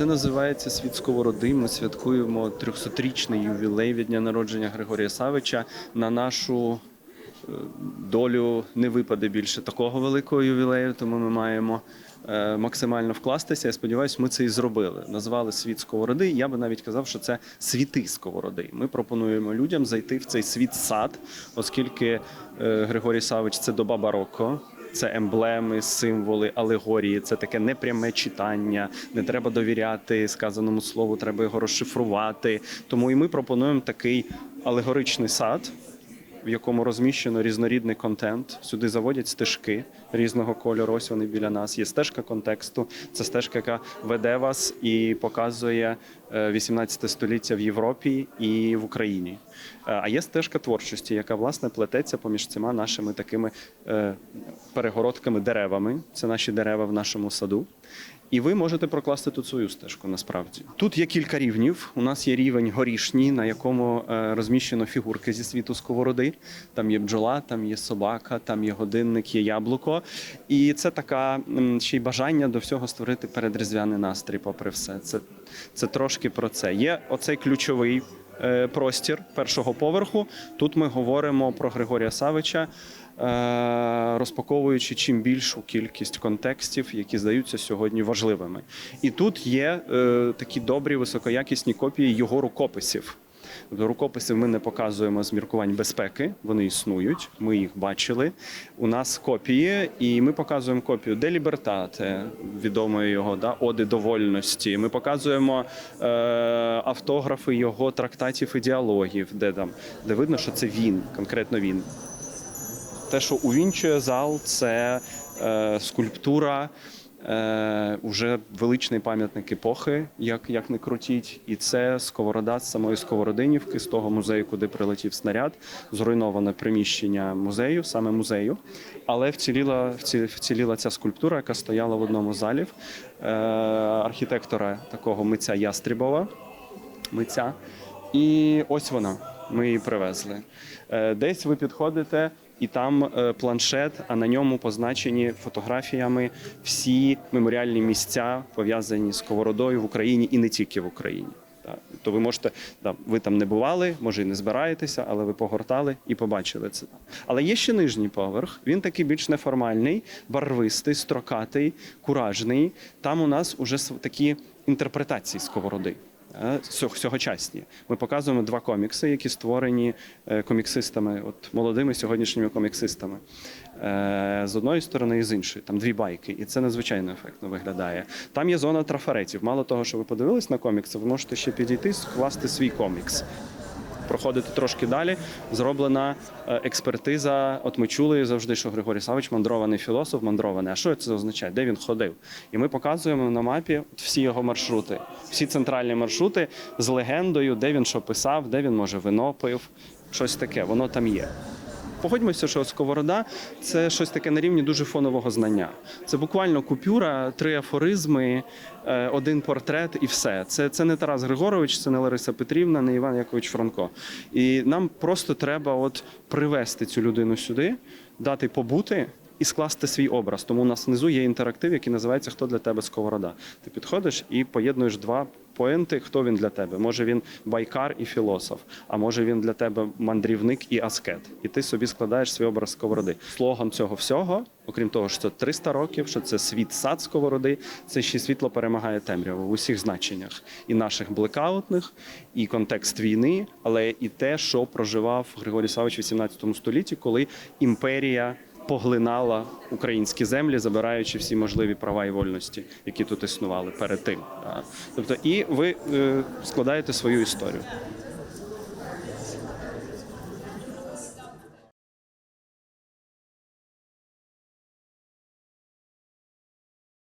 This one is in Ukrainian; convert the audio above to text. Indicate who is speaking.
Speaker 1: Це називається світ сковороди. Ми святкуємо 300-річний ювілей від дня народження Григорія Савича. На нашу е, долю не випаде більше такого великого ювілею, тому ми маємо е, максимально вкластися. Я сподіваюся, ми це і зробили. Назвали світ сковороди. Я би навіть казав, що це світи сковороди. Ми пропонуємо людям зайти в цей світ сад, оскільки е, Григорій Савич це доба бароко. Це емблеми, символи, алегорії. Це таке непряме читання. Не треба довіряти сказаному слову, треба його розшифрувати. Тому і ми пропонуємо такий алегоричний сад, в якому розміщено різнорідний контент. Сюди заводять стежки різного кольору. Ось вони біля нас. Є стежка контексту. Це стежка, яка веде вас і показує е, 18 століття в Європі і в Україні. Е, А є стежка творчості, яка власне плететься поміж цими нашими такими е, перегородками деревами. Це наші дерева в нашому саду. І ви можете прокласти тут свою стежку насправді. Тут є кілька рівнів. У нас є рівень горішній, на якому е, розміщено фігурки зі світу сковороди. Там є бджола, там є собака, там є годинник, є яблуко. І це така ще й бажання до всього створити передріздвяний настрій, попри все. Це, це трошки про це. Є оцей ключовий простір першого поверху. Тут ми говоримо про Григорія Савича, е, розпаковуючи чим більшу кількість контекстів, які здаються сьогодні важливими. І тут є е, такі добрі високоякісні копії його рукописів. Рукописи ми не показуємо з міркувань безпеки, вони існують, ми їх бачили. У нас копії, і ми показуємо копію Де Лібертате, відомої його да, Оди до вольності. Ми показуємо е, автографи його трактатів і діалогів, де там де видно, що це він, конкретно він. Те, що увінчує зал, це е, скульптура. Е, уже величний пам'ятник епохи, як, як не крутіть, і це сковорода з самої Сковородинівки, з того музею, куди прилетів снаряд, зруйноване приміщення музею, саме музею. Але вціліла, вці- вціліла ця скульптура, яка стояла в одному з залів е, архітектора такого митця Ястрібова митця. І ось вона. Ми її привезли. Е, Десь ви підходите, і там е, планшет, а на ньому позначені фотографіями всі меморіальні місця, пов'язані з сковородою в Україні і не тільки в Україні. То ви можете, да, ви там не бували, може і не збираєтеся, але ви погортали і побачили це. Але є ще нижній поверх. Він такий більш неформальний, барвистий, строкатий, куражний. Там у нас уже такі інтерпретації сковороди. Е, Сьогочасні. Ми показуємо два комікси, які створені е, коміксистами, от молодими сьогоднішніми коміксистами. Е, З одної сторони і з іншої. Там дві байки, і це надзвичайно ефектно виглядає. Там є зона трафаретів. Мало того, що ви подивились на комікси, ви можете ще підійти, скласти свій комікс. Проходити трошки далі, зроблена е, експертиза. От ми чули завжди, що Григорій Савич мандрований філософ, мандрований. А що це означає? Де він ходив? І ми показуємо на мапі всі його маршрути, всі центральні маршрути з легендою, де він що писав, де він може вино пив, щось таке. Воно там є. Погодьмося, що сковорода це щось таке на рівні дуже фонового знання. Це буквально купюра, три афоризми, е, один портрет і все. Це, це не Тарас Григорович, це не Лариса Петрівна, не Іван Якович Франко. І нам просто треба от привести цю людину сюди, дати побути. І скласти свій образ. Тому у нас внизу є інтерактив, який називається Хто для тебе сковорода. Ти підходиш і поєднуєш два поенти, хто він для тебе. Може він байкар і філософ, а може він для тебе мандрівник і аскет. І ти собі складаєш свій образ сковороди. Слоган цього всього, окрім того, що це 300 років, що це світ сад сковороди, це ще світло перемагає темряву в усіх значеннях. І наших блекаутних, і контекст війни, але і те, що проживав Григорій Савич в 18 столітті, коли імперія поглинала українські землі, забираючи всі можливі права і вольності, які тут існували перед тим. Тобто, і ви е, складаєте свою історію.